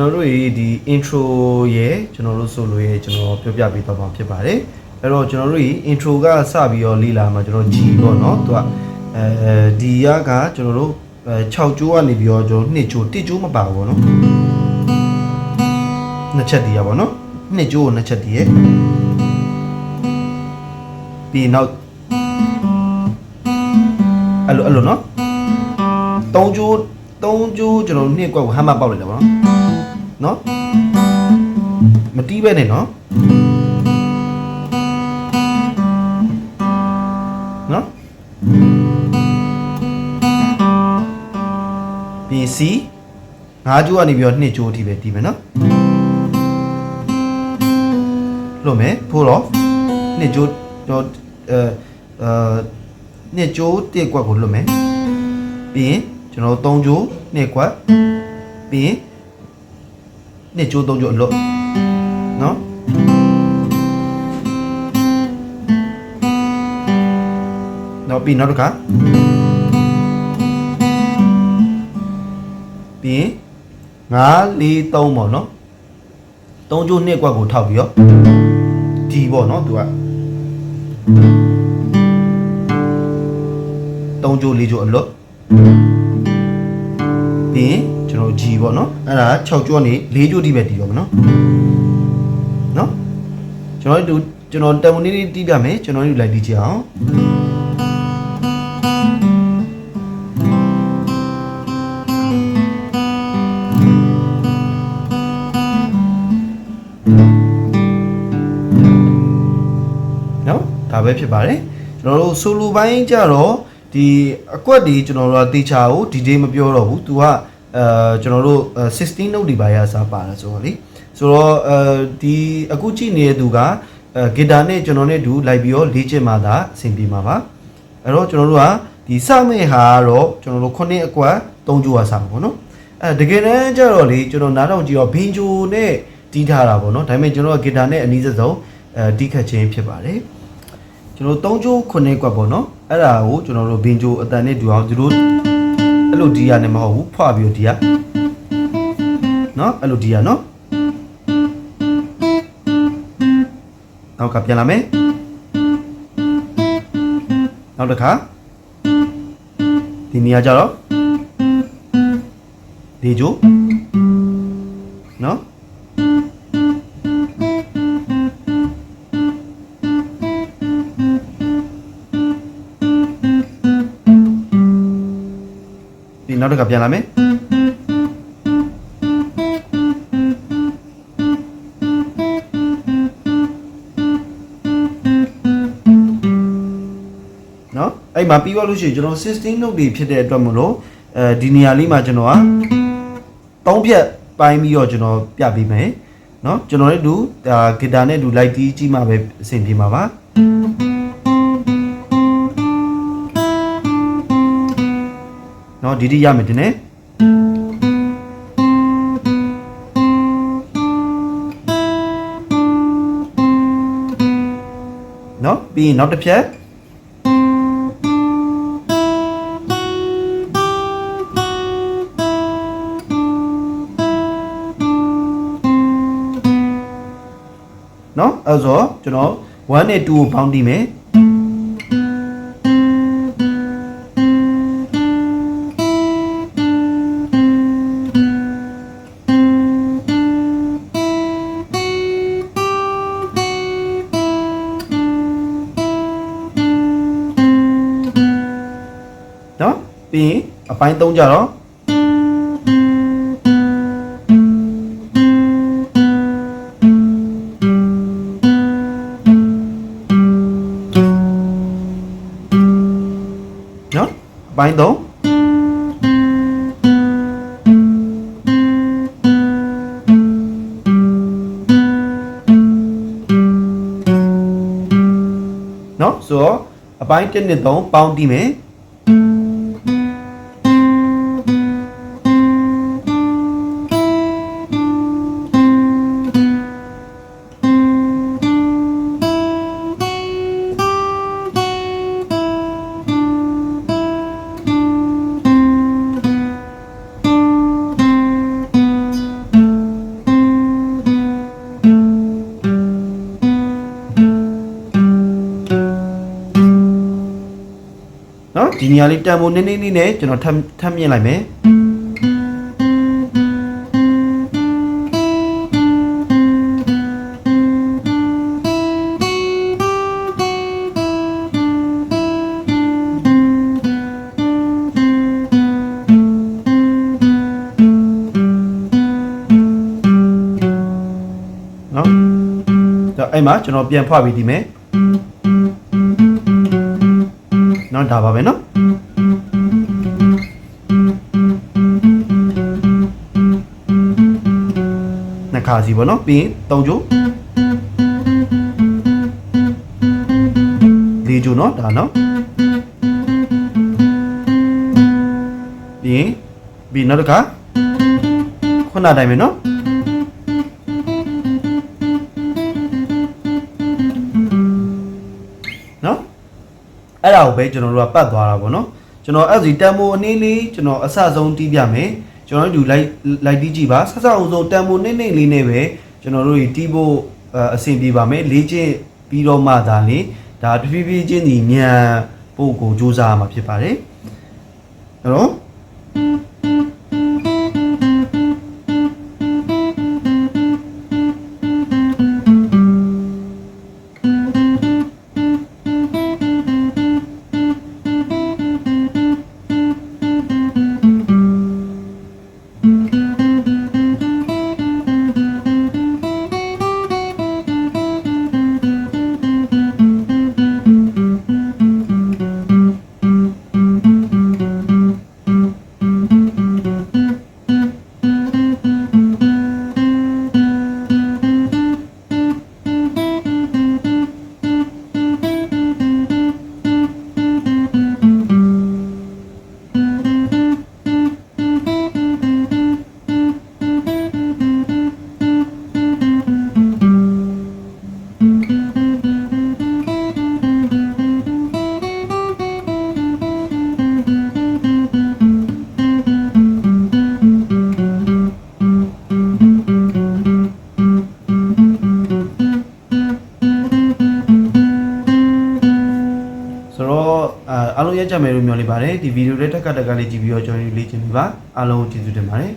ကျွန်တော်တို့ရေဒီ intro ရဲ့ကျွန်တော်တို့ solo ရဲ့ကျွန်တော်ပြောပြပေးတော့မှာဖြစ်ပါတယ်အဲ့တော့ကျွန်တော်တို့ရေ intro ကစပြီးတော့လေ့လာမှာကျွန်တော် G ပေါ့နော်သူကအဲဒီရကကျွန်တော်တို့အဲ6ကျိုးကနေပြီးတော့ကျွန်တော်2ကျိုး1ကျိုးမပါဘူးပေါ့နော်နှစ်ချက်ဒီရပေါ့နော်2ကျိုးကိုနှစ်ချက်ဒီရဲ့ပြီးနောက်အဲ့လိုအဲ့လိုနော်3ကျိုး3ကျိုးကျွန်တော်နှစ်ကွက်ကိုဟမ်းမပေါက်လိုက်တယ်ပေါ့နော် နော်မတီးပဲနဲ့နော်နော်ပြီးစီ5ကျိုးကနေပြီးတော့2ကျိုးအထိပဲတီးမယ်နော်လို့မယ်ဖို့တော့2ကျိုးတော့အဲအဲ2ကျိုးတစ်ကွက်ကိုလွတ်မယ်ပြီးရင်ကျွန်တော်3ကျိုး2ကွက်ပြီးရင် 2ကျိုး3ကျိုးအလွတ်နော်နောက်ပြီးနောက်တစ်ခါပြီးရင်5 4 3ပေါ့နော်3ကျိုး2ကွက်ကိုထောက်ပြီးတော့ဒီပေါ့နော်သူက3ကျိုး4ကျိုးအလွတ်ပြီးရင်ကျွန် တော် G ပေါ့နော်အဲ့ဒါ6ကျိုးကနေ4ကျိုးတိပဲတီးတော့မယ်နော်နော်ကျွန်တော်တို့ကျွန်တော်တန်မနီလေးတီးပြမယ်ကျွန်တော်တို့လိုက်တီးကြအောင်နော်ဒါပဲဖြစ်ပါတယ်ကျွန်တော်တို့ဆိုလိုပိုင်းကြတော့ဒီအကွက်ဒီကျွန်တော်တို့ကတေချာကိုဒီဒေးမပြောတော့ဘူး तू က အဲကျွန်တော်တို့16 note ဒီပါရစားပါတယ်ဆိုတော့လေဆိုတော့အဲဒီအခုကြည့်နေတဲ့သူကအဲဂီတာနဲ့ကျွန်တော်နဲ့တူလိုက်ပြီးတော့လေ့ကျင့်မှသာအဆင်ပြေမှာပါအဲ့တော့ကျွန်တော်တို့ကဒီစမဲ့ဟာကတော့ကျွန်တော်တို့ခုနှစ်အကွက်၃ကျိုးကစမှာပေါ့နော်အဲတကယ်တမ်းကျတော့လေကျွန်တော်နားထောင်ကြည့်တော့ဘင်ဂျိုနဲ့တီးထားတာပေါ့နော်ဒါပေမဲ့ကျွန်တော်ကဂီတာနဲ့အနည်းဆုံးအဲတီးခတ်ခြင်းဖြစ်ပါတယ်ကျွန်တော်3ကျိုး9ကွက်ပေါ့နော်အဲ့ဒါကိုကျွန်တော်တို့ဘင်ဂျိုအတန်နဲ့တူအောင်သူတို့ အဲ့လိုဒီရနဲ့မဟုတ်ဘူးဖွာပြီးတော့ဒီရနော်အဲ့လိုဒီရနော်နောက်ကပြန်လာမယ်နောက်တစ်ခါဒီနေရာကြတော့ဒီကျိုး နောက်တစ်ခါပြန်လာမယ်နော်အဲ့မှာပြီးသွားလို့ရှိရင်ကျွန်တော်16 note တွေဖြစ်တဲ့အတွက်မလို့အဲဒီနေရာလေးမှာကျွန်တော်ကသုံးဖြတ်ပိုင်းပြီးတော့ကျွန်တော်ပြပေးမယ်နော်ကျွန်တော်လည်းတူဒါဂီတာနဲ့တူလိုက်တီးကြည့်မှပဲအဆင်ပြေမှာပါ နော်ဒီဒီရမယ်တင်နေနော်ပြီးရင်နောက်တစ်ဖြတ်နော်အဲ့ဆိုကျွန်တော်1နဲ့2ကိုပေါင်းတီးမယ် အပိုင်း3ကြတော့နော်အပိုင်း3နော်ဆိုတော့အပိုင်း1နဲ့3ပေါင်းတီးမယ် ဒီနေရာလေးတန်ဖိုးနည်းနည်းလေးနဲ့ကျွန်တော်ထပ်ထပ်မြင့်လိုက်မယ်နော်ဒါအဲ့မှာကျွန်တော်ပြန်ဖွပြီးဒီမယ်နော်ဒါပါပဲနော် ခါစီပေါ့နော်ပြီးရင်၃ကျိုး၄ကျိုးနော်ဒါနော်ပြီးရင်ပြီးနောက်တစ်ခါခုနတိုင်းပဲနော်နော်အဲ့ဒါကိုပဲကျွန်တော်တို့ကပတ်သွားတာပေါ့နော်ကျွန်တော်အဲ့ဒီတန်မိုအနည်းလေးကျွန်တော်အစဆုံးတီးပြမယ် ကျွန်တော်တို့လိုက်လိုက်တီးကြည့်ပါဆက်ဆက်အောင်ဆုံးတန်မိုနိမ့်နိမ့်လေးနဲ့ပဲကျွန်တော်တို့ဒီတီးဖို့အဆင်ပြေပါမယ်လေ့ကျင့်ပြီးတော့မှသာလေဒါတဖြည်းဖြည်းချင်းဒီမြန်ပို့ကိုစူးစမ်းရမှာဖြစ်ပါတယ်အဲ့ ကြမယ်လို့မျှော်လင့်ပါတယ်ဒီဗီဒီယိုလေးတက်ကတက်ကလေးကြည့်ပြီးတော့ကျွန်တော်တို့လေ့ကျင့်နေပါအားလုံးကိုကျေးဇူးတင်ပါတယ်